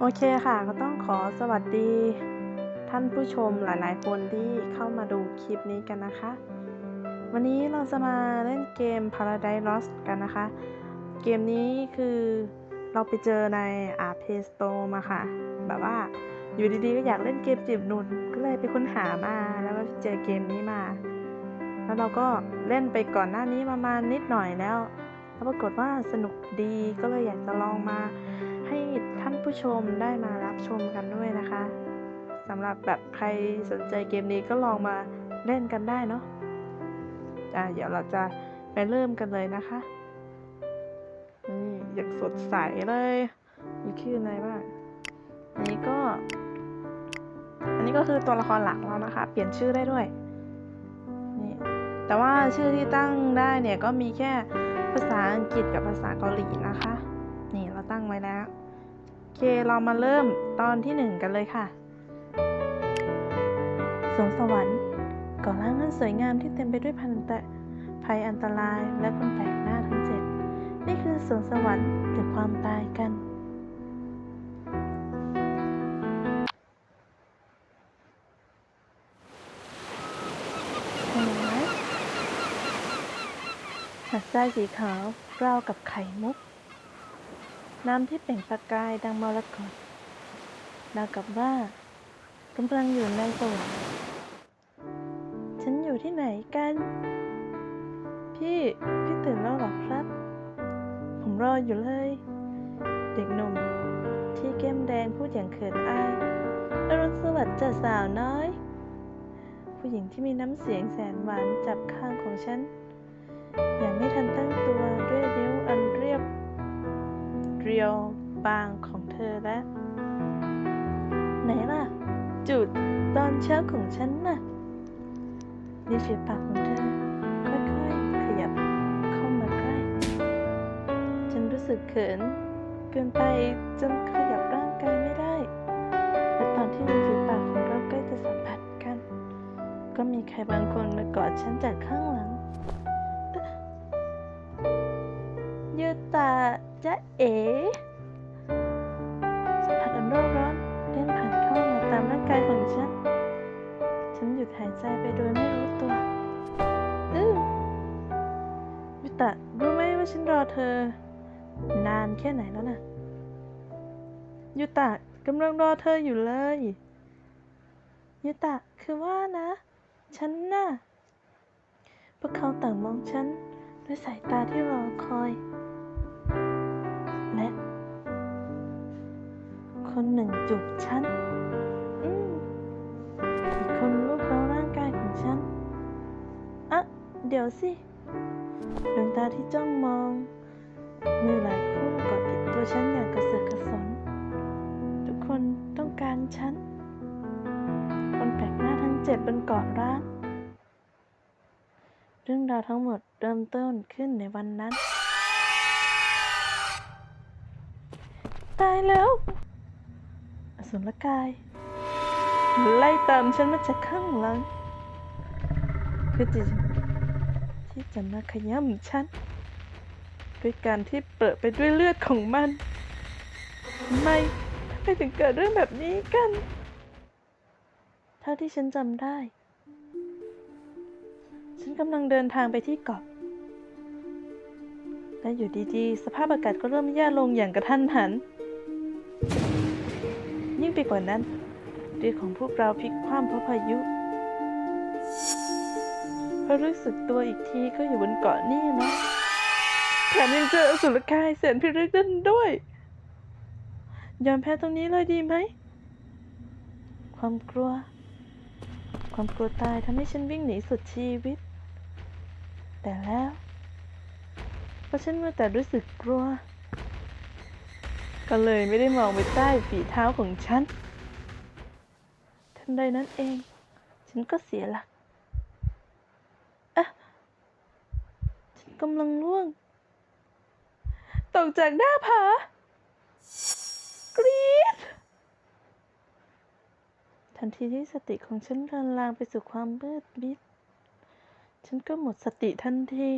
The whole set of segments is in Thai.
โอเคค่ะ ก็ต้องขอสวัสดี ท่านผู้ชมหลายๆ คนที่เข้ามาดูคลิปนี้กันนะคะ วันนี้เราจะมาเล่นเกม Paradise Lost กันนะคะ เกมนี้คือเราไปเจอในอาเพสโตมาค่ะ แบบว่าอยู่ดีๆ ก็อยากเล่นเกมจีบหนุ่นก็เลยไปค้นหามาแล้วก็เจอเกมนี้มา แล้วเราก็เล่นไปก่อนหน้านี้ประมาณนิดหน่อยแล้วแล้วปรากฏว่าสนุกดีก็เลยอยากจะลองมา ให้ท่านผู้ชมได้มารับชมกันด้วยนะคะสำหรับแบบใครสนใจเกมนี้ก็ลองมาเล่นกันได้เนาะอะเดี๋ยวเราจะไปเริ่มกันเลยนะคะนี่อย่างสดใสเลยมีชื่ออะไรบ้างอันนี้ก็ อันนี้ก็คือตัวละครหลักแล้วนะคะ เปลี่ยนชื่อได้ด้วยนี่แต่ว่าชื่อที่ตั้งได้เนี่ยก็มีแค่ภาษาอังกฤษกับภาษาเกาหลีนะคะ นี่เราตั้งไว้แล้ว เค เรามาเริ่มตอนที่หนึ่งกันเลยค่ะสวงสวรรค์ก่อร่างนั้นสวยงามที่เต็มไปด้วยพันตะภัยอันตรายและคนแปลกหน้าทั้งเจ็ดนี่คือสวงสวรรค์หรือความตายกันห็นไหมหาดทรายสีขาวราวกับไข่มุก น้ำที่เปล่งประกายดังมรกตราวกับว่ากำลังอยู่ในสวรรค์ฉันอยู่ที่ไหนกัน พี่พี่ตื่นแล้วหรอครับ ผมรออยู่เลย เด็กหนุ่ม ที่เข้มแดงพูดอย่างเขินอายอรุณสวัสดิ์จ้าสาวน้อย ผู้หญิงที่มีน้ำเสียงแสนหวานจับข้างของฉัน อย่างไม่ทันตั้ง รียวบางของเธอและ ไหนล่ะ จุดตอนเช้าของฉันน่ะริฝีปากของเธอ ค่อยๆ ขยับเข้ามาใกล้ ฉันรู้สึกเขิน เกินไปจนขยับร่างกายไม่ได้ และตอนที่ริมฝีปากของเราใกล้จะสัมผัสกัน ก็มีใครบางคนมากอดฉันจากข้างหลังยูตา เอ๋สัมผัสอันร้อนร้อนเล่นผ่านเข้ามาตามร่างกายของฉัน ฉันหยุดหายใจไปโดยไม่รู้ตัว อื้อยูตะรู้ไหมว่าฉันรอเธอ นานแค่ไหนแล้วน่ะยูตะกำลังรอเธออยู่เลยยูตะคือว่านะ ฉันน่ะ พวกเขาต่างมองฉันด้วยสายตาที่รอคอย คนหนึ่งจูบฉันอืมอีกคนรูปเร้าร่างกายของฉัน อะ เดี๋ยวสิ ดวงตาที่จ้องมอง มือหลายคู่กอดติดตัวฉันอย่างกระเสือกกระสน ทุกคนต้องการฉัน คนแปลกหน้าทั้งเจ็ดบนเกาะร้าง เรื่องราวทั้งหมดเริ่มต้นขึ้นในวันนั้น ตายแล้ว สุรกายไล่ตามฉันมาจากข้างหลังเพื่อที่จะที่จะมาขย้ำฉันด้วยการที่เปิดไปด้วยเลือดของมันไมทำไมถึงเกิดเรื่องแบบนี้กัน เท่าที่ฉันจำได้ ฉันกำลังเดินทางไปที่เกาะและอยู่ดีๆ สภาพอากาศก็เริ่มแย่ลงอย่างกระทันหัน ไปกว่านั้น เรือของพวกเราพลิกคว่ำเพราะพายุพอรู้สึกตัวอีกทีก็อยู่บนเกาะนี่นะแถมยังเจออสุรกายแสนพิรึกนั่นด้วย ยอมแพ้ตรงนี้เลยดีไหม ความกลัว ความกลัวตายทำให้ฉันวิ่งหนีสุดชีวิต แต่แล้ว เพราะฉันมัวแต่รู้สึกกลัว ก็เลยไม่ได้มองไปใต้ฝีเท้าของฉัน ทันใดนั้นเอง ฉันก็เสียหลักอะฉันกำลังล่วง ตกจากหน้าผากรี๊ดทันทีที่สติของฉันเลือนลางไปสู่ความมืดมิด ฉันก็หมดสติทันที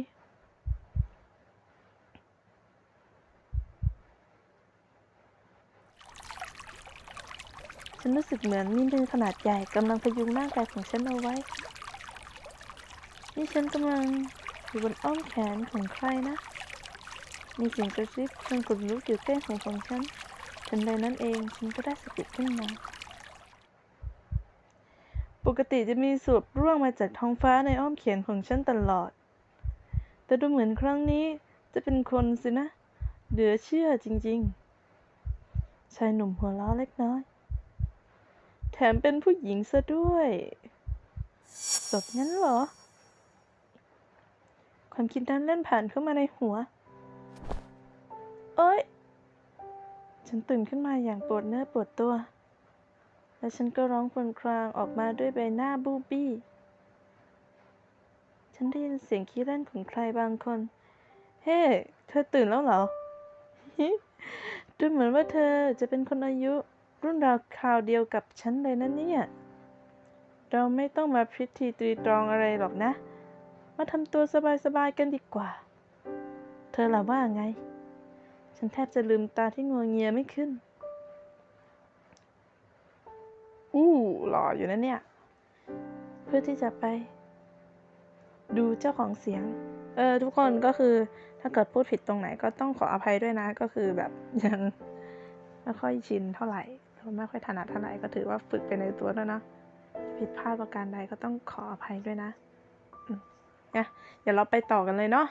ฉันรู้สึกเหมือนมีมือขนาดใหญ่กำลังพยุงร่างกายของฉันเอาไว้ นี่ฉันกำลังอยู่บนอ้อมแขนของใครนะ มีเสียงกระซิบจนขนลุกอยู่ใกล้หูของฉันทันใดนั้นเองฉันก็ได้สติขึ้นมา ปกติจะมีสวบร่วงมาจากท้องฟ้าในอ้อมแขนของฉันตลอด แต่ดูเหมือนครั้งนี้จะเป็นคนสินะ เหลือเชื่อจริงๆ ชายหนุ่มหัวเราะเล็กน้อย แถมเป็นผู้หญิงซะด้วยสดงั้นเหรอ ความคิดนั้นเล่นผ่านเข้ามาในหัว เอ้ย ฉันตื่นขึ้นมาอย่างปวดเนื้อปวดตัว และฉันก็ร้องครวญครางออกมาด้วยใบหน้าบูบี้ ฉันได้ยินเสียงขี้เล่นของใครบางคน เฮ้เธอตื่นแล้วเหรอดูเหมือนว่าเธอจะเป็นคนอายุ รุ่นราวคราวเดียวกับฉันเลยนะเนี่ย เราไม่ต้องมาพิธีตรีตรองอะไรหรอกนะ มาทำตัวสบายๆกันดีกว่า เธอล่ะว่าไง ฉันแทบจะลืมตาที่งัวเงียไม่ขึ้น อู้หล่ออยู่นะเนี่ย เพื่อที่จะไป ดูเจ้าของเสียง เออทุกคนก็คือถ้าเกิดพูดผิดตรงไหนก็ต้องขออภัยด้วยนะ ก็คือแบบยังไม่ค่อยชินเท่าไหร่ ไม่ค่อยถนัดเท่าไหร่ก็ถือว่าฝึกไปในตัวแล้วยนะผิดพลาดประการใดก็ต้องขออภัยด้วยนะอืมเนี่ยเดี๋ยวเราไปต่อกันเลยเนาะ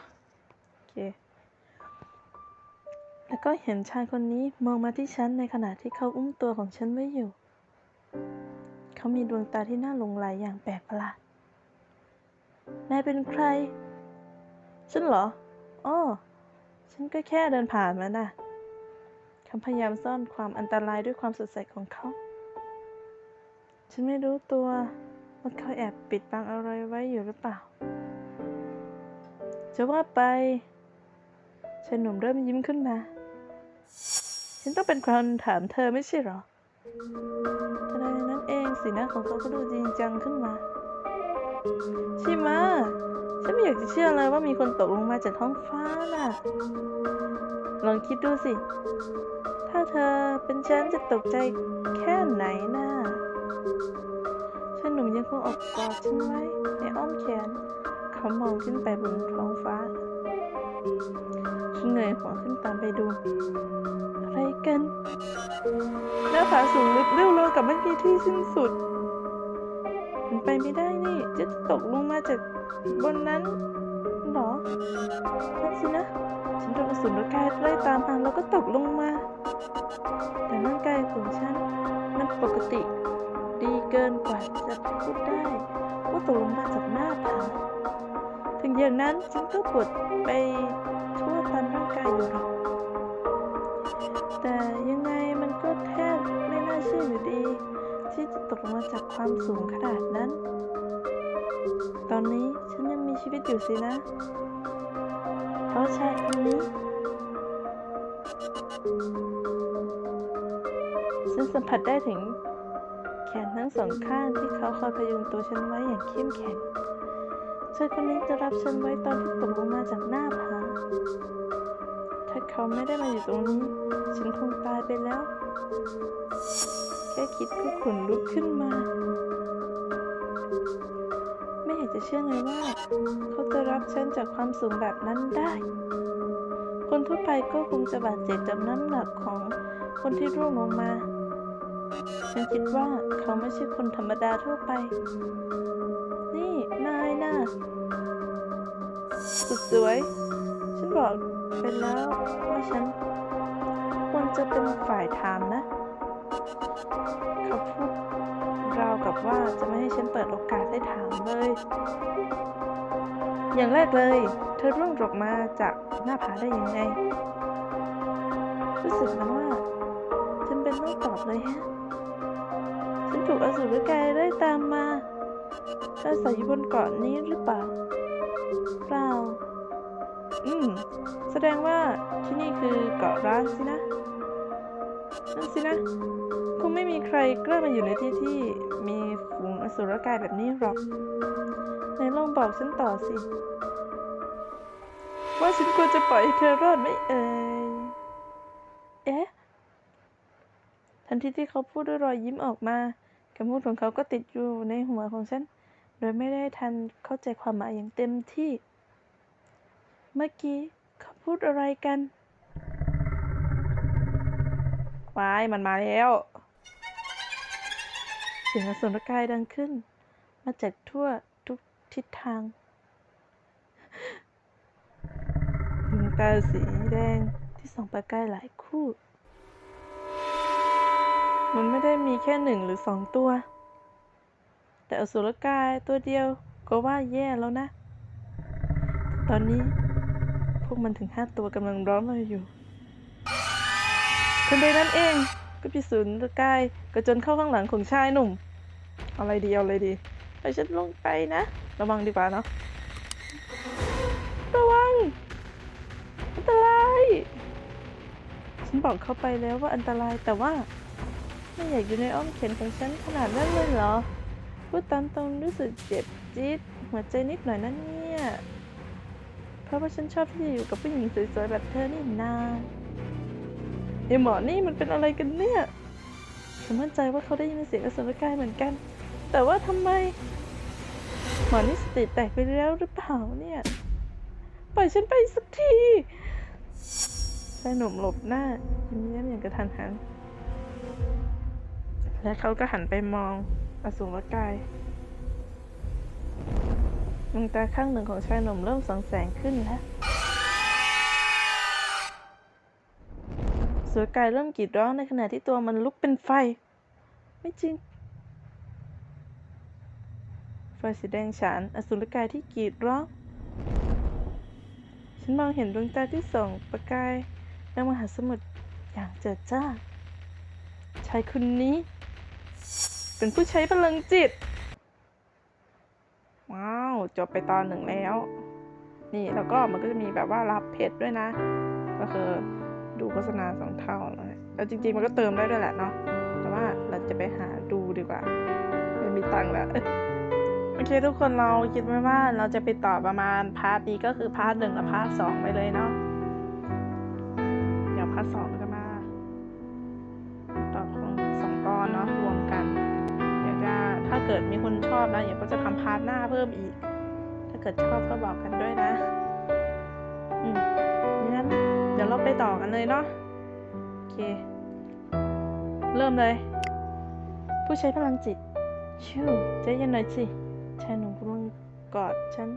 โอเคแล้วก็เห็นชายคนนี้มองมาที่ฉันในขณะที่เขาอุ้มตัวของฉันไว้อยู่ เขามีดวงตาที่น่าหลงไหลอย่างแปลกประหลาดนายเป็นใคร ฉันเหรออ้อฉันก็แค่เดินผ่านมาน่ะ เขาพยายามซ่อนความอันตรายด้วยความสดใสของเขา ฉันไม่รู้ตัวว่าเขาแอบปิดบังอะไรไว้อยู่หรือเปล่า จะว่าไปชายหนุ่มเริ่มยิ้มขึ้นมา ฉันต้องเป็นคนถามเธอไม่ใช่หรอทนใดนั้นเองสีหน้าของเขาก็ดูจริงจังขึ้นมาชิมาฉันไม่อยากจะเชื่อเลยว่ามีคนตกลงมาจากท้องฟ้าน่ะ ลองคิดดูสิ ถ้าเธอเป็นฉันจะตกใจแค่ไหนน่ะฉันหนุ่มยังคงอบกอดฉันไว้ในอ้อมแขน เขามองขึ้นไปบนท้องฟ้าฉันเงยหัวขึ้นตามไปดู อะไรกัน หน้าผาสูงลึกเร็วโลกับไม่มีที่สิ้นสุดมันไปไม่ได้นี่ จะตกลงมาจากบนนั้นหรอนั่นสินะ ฉันโดนอสูรกายไล่ตามมาแล้วก็ตกลงมา แต่ร่างกายของฉันมันปกติ ดีเกินกว่าจะพูดได้ว่าตกลงมาจากหน้าผาถึงอย่างนั้นฉันก็ปวดไปทั่วตามร่างกายอยู่หรอกแต่ยังไงมันก็แทบไม่น่าเชื่ออยู่ดี ที่จะตกลงมาจากความสูงขนาดนั้น ตอนนี้ฉันยังมีชีวิตอยู่สินะ เพราะชายคนนี้ ฉันสัมผัสได้ถึงแขนทั้งสองข้างที่เขาคอยพยุงตัวฉันไว้อย่างเข้มแข็งชายคนนี้จะรับฉันไว้ตอนที่ตกลงมาจากหน้าผา ถ้าเขาไม่ได้มาอยู่ตรงนี้ ฉันคงตายไปแล้ว แค่คิดก็ขนลุกขึ้นมา จะเชื่อเลยว่า เขาจะรับฉันจากความสูงแบบนั้นได้ คนทั่วไปก็คงจะบาดเจ็บจากน้ำหนักของคนที่ร่วงลงมา ฉันคิดว่าเขาไม่ใช่คนธรรมดาทั่วไป นี่ นายน่ะสุดสวย ฉันบอกไปแล้วว่าฉันควรจะเป็นฝ่ายถามนะ เขาพูด ราวกับว่าจะไม่ให้ฉันเปิดโอกาสได้ถามเลย อย่างแรกเลย เธอร่วงตกมาจากหน้าผาได้ยังไง รู้สึกเหมือนว่าจำเป็นต้องตอบเลยฮะ ฉันถูกอสูรกายไล่ตามมาอาศัยอยู่บนเกาะนี้หรือเปล่า เปล่า อืม แสดงว่าที่นี่คือเกาะร้างสินะนั่นสินะ คงไม่มีใครกล้ามาอยู่ในที่ที่ มีฝูงอสุรกายแบบนี้หรอกไหนลองบอกฉันต่อสิ ว่าฉันควรจะปล่อยให้เธอรอดไหมเอ่ย เอ๊ะ ทันทีที่เขาพูดด้วยรอยยิ้มออกมาคำพูดของเขาก็ติดอยู่ในหัวของฉัน โดยไม่ได้ทันเข้าใจความหมายอย่างเต็มที่ เมื่อกี้เขาพูดอะไรกันวายมันมาแล้ว สียงอสุรกายดังขึ้น มาจากทั่วทุกทิศทางดวงตาสีแดงที่ส่องประกายหลายคู่ มันไม่ได้มีแค่หนึ่งหรือสองตัว แต่อสุรกายตัวเดียวก็ว่าแย่แล้วนะ ตอนนี้พวกมันถึงห้าตัวกำลังร้อมเราอยู่ทันใดนั้นเอง ก็พิสูจน์กายกระจนเข้าข้างหลังของชายหนุ่มอาอะไรดีเอาอะไรดีไปฉันลงไปนะ ระวังดีกว่าเนาะระวังอันตรายฉันบอกเข้าไปแล้วว่าอันตรายแต่ว่าไม่อยากอยู่ในอ้อมแขนของฉันขนาดนั้นเลยเหรอพูดตามตรงรู้สึกเจ็บจี๊ดหัวใจนิดหน่อยนั่นเนี่ย เพราะว่าฉันชอบที่จะอยู่กับผู้หญิงสวยๆแบบเธอนี่นา ไอหมอนี่มันเป็นอะไรกันเนี่ย ฉันมั่นใจว่าเขาได้ยินเสียงอสุรกายเหมือนกัน แต่ว่าทำไม หมอนี่สติแตกไปแล้วหรือเปล่าเนี่ย ปล่อยฉันไปสักทีชายหนุ่มหลบหน้ายิ้มแย้มอย่างกระทันหัน และเขาก็หันไปมองอสูรกายดวงตาข้างหนึ่งของชายหนุ่มเริ่มส่องแสงขึ้นแล้ว สูรกายเริ่มกรีดร้องในขณะที่ตัวมันลุกเป็นไฟ ไม่จริง ไฟสีแดงฉาน อสูรกายที่กรีดร้อง ฉันมองเห็นดวงตาที่ส่องประกายในมหาสมุทรอย่างเจิดจ้า ชายคนนี้ เป็นผู้ใช้พลังจิต ว้าว จบไปตอนหนึ่งแล้ว นี่แล้วก็มันก็จะมีแบบว่ารับเพชรด้วยนะ ก็คือ ดูโฆษณาสองเท่าเลยแล้วจริงๆมันก็เติมได้ด้วยแหละเนาะ แต่ว่าเราจะไปหาดูดีกว่าไม่มีตังค์แล้วโอเคทุกคนเราคิดไว้ว่าเราจะไปต่อประมาณพาร์ทนี้ก็คือพาร์ทหนึ่งและพาร์ทสองไปเลยเนาะ เดี๋ยวพาร์ทสองจะมาต่อของสองตอนเนาะรวมกัน เดี๋ยวจะถ้าเกิดมีคนชอบนะเดี๋ยวก็จะทำพาร์ทหน้าเพิ่มอีก ถ้าเกิดชอบก็บอกกันด้วยนะ อืมงั้นเดี๋ยวเราไปต่อกันเลยเนาะโอเค เริ่มเลย ผู้ใช้พลังจิต ชิวใจเย็นหน่อยสิชายหนุ่มกำลังกอดฉัน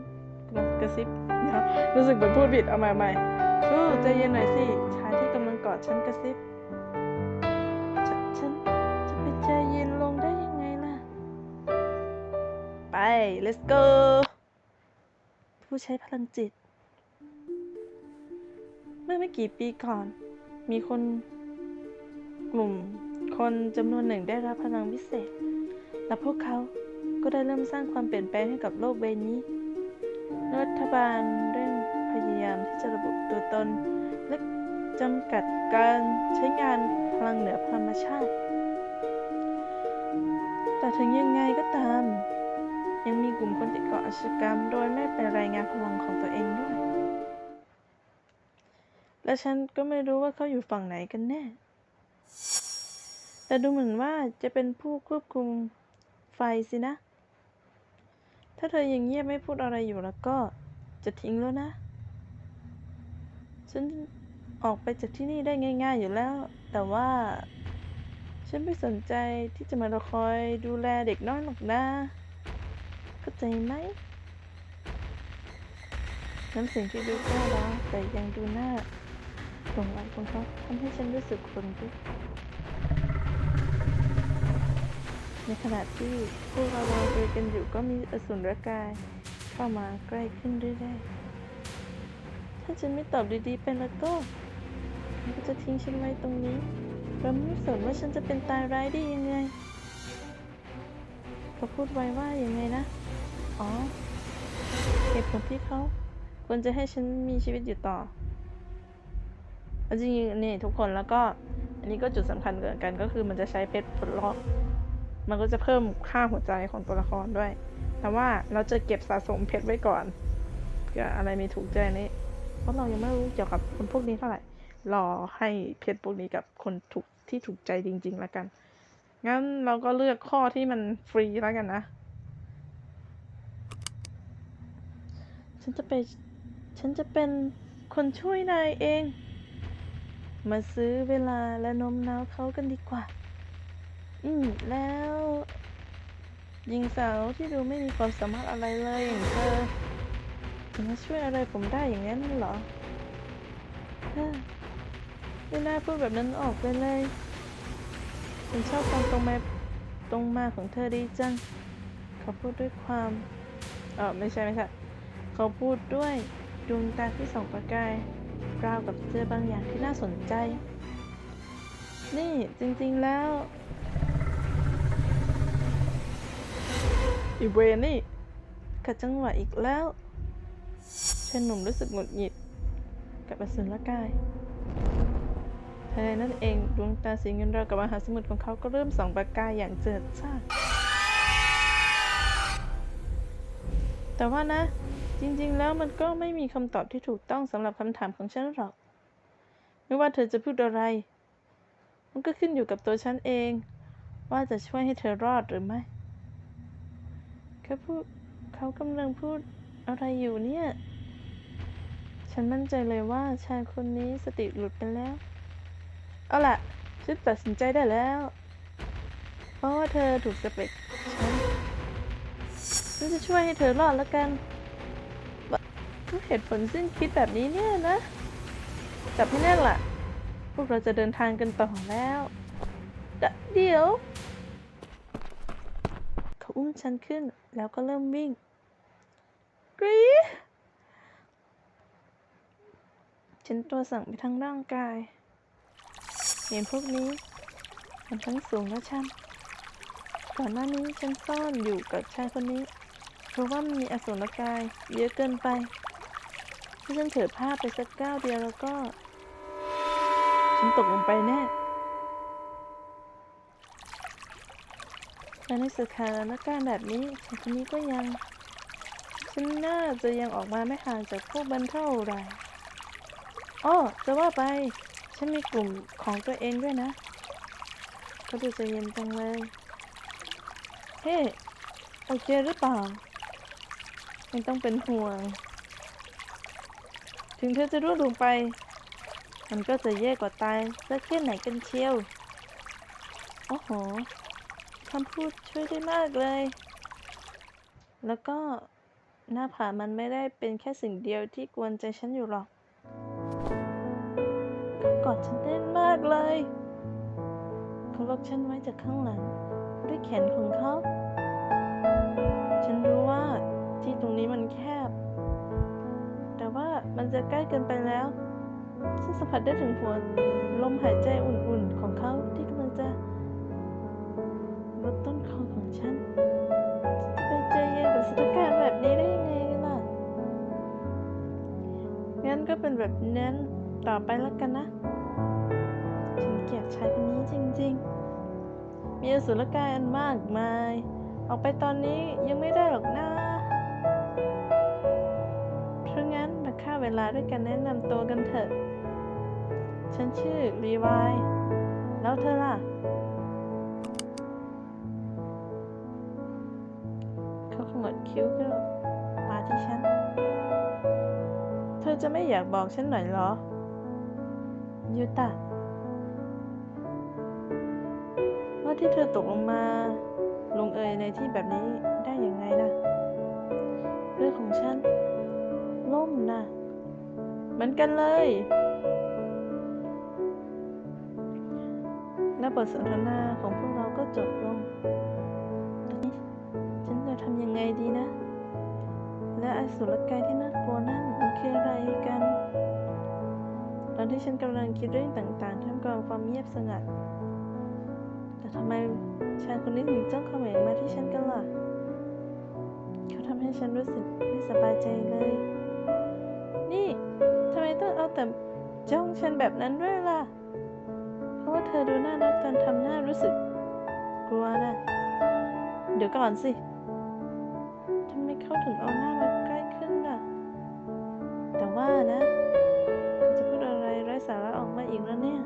กำลังกระซิบเดี๋ยวรู้สึกเหมือนพูดผิดเอาใหม่ใหม่ชิวใจเย็นหน่อยสิชายที่กำลังกอดฉันกระซิบฉฉันจะไปใจเย็นลงได้ยังไงล่ะ ไป let's go ผู้ใช้พลังจิต มื่อไม่กี่ปีก่อน มีคนกลุ่มคนจำนวนหนึ่งได้รับพลังวิเศษ และพวกเขาก็ได้เริ่มสร้างความเปลี่ยนแปลงให้กับโลกใบนี้ รัฐบาลเร่งพยายามที่จะระบุตัวตน และจำกัดการใช้งานพลังเหนือธรรมชาติ แต่ถึงยังไงก็ตาม ยังมีกลุ่มคนติดเกาะอาชกรรม โดยไม่ไปรายงานพลังของตัวเองด้วย และฉันก็ไม่รู้ว่าเขาอยู่ฝั่งไหนกันแน่ แต่ดูเหมือนว่าจะเป็นผู้ควบคุมไฟสินะ ถ้าเธอยังเงียบไม่พูดอะไรอยู่แล้วก็จะทิ้งแล้วนะ ฉันออกไปจากที่นี่ได้ง่าย ๆ อยู่แล้ว แต่ว่า ฉันไม่สนใจที่จะมาคอยดูแลเด็กน้อยหรอกนะเข้าใจไหมน้ำเสียงที่ดูก้าร้าวแต่ยังดูหน้า หลงไหลของเขาทำให้ฉันรู้สึกขนลุกในขณะที่พวกเราลอยกันอยู่ก็มีอสูรกาย เข้ามาใกล้ขึ้นเรื่อยๆถ้าฉันไม่ตอบดีๆไปแล้วก็มันก็จะทิ้งฉันไว้ตรงนี้เราไม่สนว่าฉันจะเป็นตายร้ายได้ยังไงเขาพูดไว้ว่าอย่างไงนะ อ๋อเหตุผลที่เขาควรจะให้ฉันมีชีวิตอยู่ต่อ จริงๆนี่ทุกคนแล้วก็อันนี้ก็จุดสำคัญเกินกันก็คือมันจะใช้เพชรปลดล็อก มันก็จะเพิ่มค่าหัวใจของตัวละครด้วย แต่ว่าเราจะเก็บสะสมเพชรไว้ก่อนเผื่ออะไรไม่ถูกใจนี้ เพราะเรายังไม่รู้เกี่ยวกับคนพวกนี้เท่าไหร่ รอให้เพชรพวกนี้กับคนถูกที่ถูกใจจริง ๆ แล้วกัน งั้นเราก็เลือกข้อที่มันฟรีแล้วกันนะ ฉันจะไป ฉันจะเป็นคนช่วยนายเอง มาซื้อเวลาและนมน้าวเขากันดีกว่า อืม แล้วหญิงสาวที่ดูไม่มีความสามารถอะไรเลยอย่างเธอจะมาช่วยอะไรผมได้อย่างนั้นเหรอฮ้อไม่น่าพูดแบบนั้นออกไปเลยฉันชอบความตรงมาตรงมาของเธอดีจัง เขาพูดด้วยความเออไม่ใช่ไม่ใช่ เขาพูดด้วยดวงตาที่ส่องประกาย ราวกับเจอบางอย่างที่น่าสนใจ นี่จริงๆแล้ว อีเวนี่ขัดจังหวะอีกแล้วชายหนุ่มรู้สึกหงุดหงิดกับอสุรกายทันใดนั่นเองดวงตาสีเงินรากับมหาสมุทรของเขาก็เริ่มส่องประกายอย่างเจิดจ้าแต่ว่านะ จริงๆ แล้วมันก็ไม่มีคำตอบที่ถูกต้องสำหรับคำถามของฉันหรอก ไม่ว่าเธอจะพูดอะไร มันก็ขึ้นอยู่กับตัวฉันเอง ว่าจะช่วยให้เธอรอดหรือไม่เขาพูดเขากำลังพูดอะไรอยู่เนี่ย ฉันมั่นใจเลยว่าชายคนนี้สติหลุดไปแล้ว เอาล่ะ ฉันตัดสินใจได้แล้ว เพราะว่าเธอถูกสเปคฉัน ฉันจะช่วยให้เธอรอดแล้วกัน เหตุผลสิ้นคิดแบบนี้เนี่ยนะ จับให้แน่นล่ะ พวกเราจะเดินทางกันต่อแล้วเดเดี๋ยว เขาอุ้มฉันขึ้นแล้วก็เริ่มวิ่งกรี๊ฉันตัวสั่งไปทั้งร่างกาย เห็นพวกนี้ มันทั้งสูงและชันก่อนหน้านี้ฉันซ่อนอยู่กับชายคนนี้ เพราะว่ามันมีอสูรกายเยอะเกินไป ถ้าฉันเถิดพลาดไปสักก้าวเดียวแล้วก็ ฉันตกลงไปแน่แต่ในสถานการณ์แบบนี้ฉันคนนี้ก็ยัง ฉันน่าจะยังออกมาไม่ห่างจากพวกมันเท่าไรอ้อจะว่าไป ฉันมีกลุ่มของตัวเองด้วยนะเขาดูใจเย็นจังเลย เฮ้ โอเคหรือเปล่าไม่ต้องเป็นห่วง ถึงเธอจะร่วงลงไป มันก็จะแย่กว่าตายสักแค่ไหนกันเชียว โอ้โหคำพูดช่วยได้มากเลย แล้วก็หน้าผามันไม่ได้เป็นแค่สิ่งเดียวที่กวนใจฉันอยู่หรอกเขากอดฉันแน่นมากเลยเขาล็อกฉันไว้จากข้างหลัง ด้วยแขนของเขา ฉันรู้ว่าที่ตรงนี้มันแคบ ว่ามันจะใกล้เกินไปแล้ว ฉันสัมผัสได้ถึงหัวลมหายใจอุ่นๆของเขาที่กำลังจะลดต้นคอของฉันจะไปใจเย็นกับสถานการณ์แบบนี้ได้ยังไงล่ะ งั้นก็เป็นแบบนั้นต่อไปแล้วกันนะ ฉันเกลียดชายคนนี้จริงๆ มีอสุรกายอันมากมาย ออกไปตอนนี้ยังไม่ได้หรอกนะ ฆ่าเวลาด้วยกันแนะนำตัวกันเถอะ ฉันชื่อรีวาย แล้วเธอล่ะ เขาขมวดคิ้วขึ้นมาที่ฉัน เธอจะไม่อยากบอกฉันหน่อยเหรอ ยูตะว่าที่เธอตกลงมา ลงเอยในที่แบบนี้ได้ยังไงนะ เรื่องของฉัน ล่มนะเหมือนกันเลยและบทสนทนาของพวกเราก็จบลงตอนนี้ฉันจะทำยังไงดีนะ และอสุรกายที่น่ากลัวนั่นมันคืออะไรกันตอนที่ฉันกำลังคิดเรื่องต่างๆท่ามกลางความเงียบสงัด แต่ทำไมชายคนนี้ถึงจ้องเขม็งมาที่ฉันกันล่ะ เขาทำให้ฉันรู้สึกไม่สบายใจเลย จ้องฉันแบบนั้นด้วยล่ะ เพราะว่าเธอดูน่ารักจนทำหน้ารู้สึก กลัวนะ เดี๋ยวก่อนสิทำไมเขาถึงเอาหน้ามาใกล้ขึ้นล่ะ แต่ว่านะเขาจะพูดอะไรไร้สาระออกมาอีกแล้วเนี่ย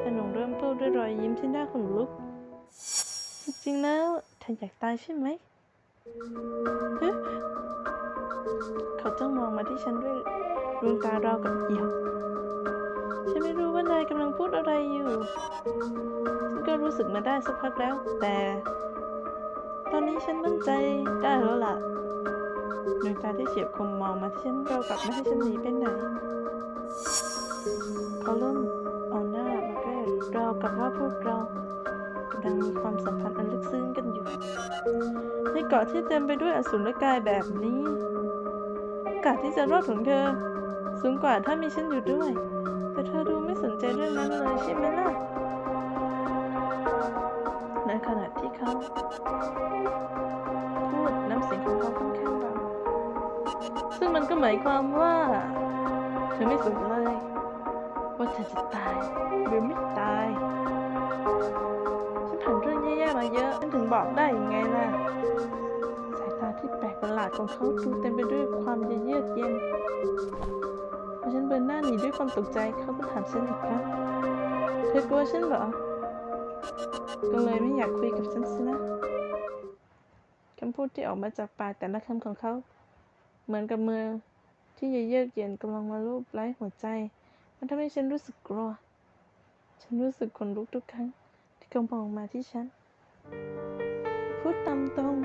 ชายหนุ่มเริ่มพูดด้วยรอยยิ้มที่หน่าขนลุก จริงๆแล้วเธออยากตายใช่ไหมเขาจ้องมองมาที่ฉันด้วย ดวงตาราวกับเหี่ยว ฉันไม่รู้ว่านายกำลังพูดอะไรอยู่ ฉันก็รู้สึกมาได้สักพักแล้ว แต่ ตอนนี้ฉันมั่นใจได้แล้วล่ะดวงตาที่เฉียบคมมองมาที่ฉันเราวกับไม่ให้ฉันหนีไปไหนเขาเริ่มเอาหน้ามาใกล้ราวกับว่าพวกเรากำลังมีความสัมพันธ์อันลึกซึ้งกันอยู่ ในเกาะที่เต็มไปด้วยอสูรกายแบบนี้โอกาสที่จะรอดของเธอ สูงกว่าถ้ามีฉันอยู่ด้วย แต่เธอดูไม่สนใจเรื่องนั้นเลยใช่ไหมล่ะในขณะที่เขาพูดน้ำเสียงของเขาค่อนข้างเบาซึ่งมันก็หมายความว่า เธอไม่สนเลยว่าเธอจะตายหรือไม่ตาย ฉันผ่านเรื่องแย่ๆมาเยอะฉันถึงบอกได้ยังไงล่ะสายตาที่แปลกประหลาดของเขาดูเต็มไปด้วยความเยือกเย็น ฉันเบินหน้าหนีด้วยความตกใจเขาก็ถามฉันอีกครั้งเธอกลัวฉันเหรอ ก็เลยไม่อยากคุยกับฉันสินะคำพูดที่ออกมาจากปากแต่ละคำของเขา เหมือนกับมือที่เยือกเย็นกำลังมาลูบไล้หัวใจ มันทำให้ฉันรู้สึกกลัว ฉันรู้สึกขนลุกทุกครั้ง ที่เขามองมาที่ฉัน พูดตามตรง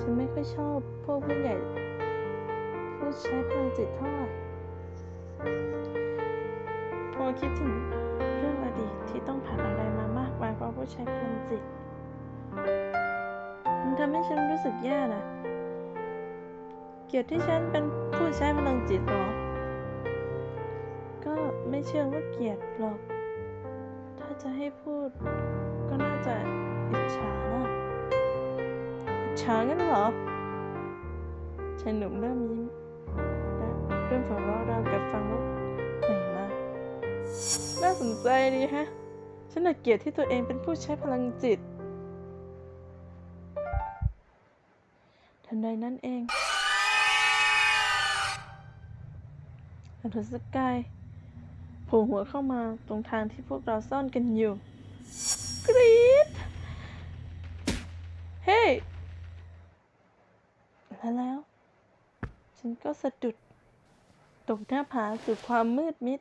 ฉันไม่ค่อยชอบพวกผู้ใหญ่ผู้ใช้พลังจิตเท่าไหร่ พอคิดถึงเรื่องอดีตที่ต้องผ่านอะไรมามากมายเพราะผู้ช้พลังจิต มันทำให้ฉันรู้สึกแย่นะเกียดที่ฉันเป็นผู้ใช้พลังจิตเหรอ ก็ไม่เชื่อว่าเกียดหรอก ถ้าจะให้พูดก็น่าจะอิจฉานะอิจฉางั้นหรอชายหนุ่มเริ่มยิ้ม เริ่มหัวเราะรากับฟังล้วเหนื่มาน่าสนใจดีฮะ ฉันน่ะเกลียดที่ตัวเองเป็นผู้ใช้พลังจิต ทันใดนั้นเองอันทสกายโผล่หัวเข้ามาตรงทางที่พวกเราซ่อนกันอยู่ กรี๊ด เฮ้ และแล้ว ฉันก็สะดุด ตกหน้าผาสู่ความมืดมิด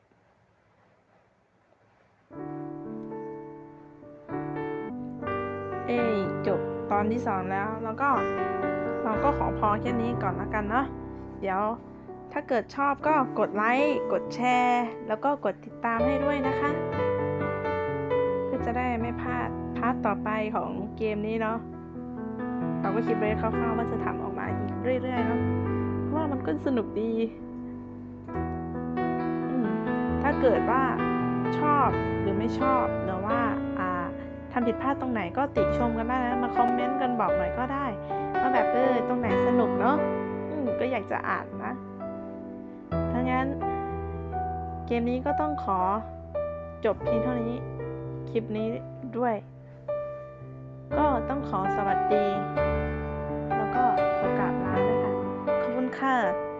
เอ้ยจบตอนที่สองแล้ว แล้วก็เราก็ขอพอแค่นี้ก่อนละกันเนาะ เดี๋ยวถ้าเกิดชอบก็กดไลค์ กดแชร์ แล้วก็กดติดตามให้ด้วยนะคะ เพื่อจะได้ไม่พลาดพาร์ทต่อไปของเกมนี้เนาะ เราก็คิดไว้คร่าวๆว่าจะทำออกมาอีกเรื่อยๆเนาะ เพราะว่ามันก็สนุกดี เกิดว่าชอบหรือไม่ชอบหรือว่าทำผิดพลาดตรงไหนก็ติชมกันได้นะมาคอมเมนต์กันบอกหน่อยก็ได้ว่าแบบเออตรงไหนสนุกเนาะก็อยากจะอ่านนะถ้างั้น เกมนี้ก็ต้องขอจบเพียงเท่านี้คลิปนี้ด้วย ก็ต้องขอสวัสดี แล้วก็ขอกราบลาด้วยค่ะขอบคุณค่ะ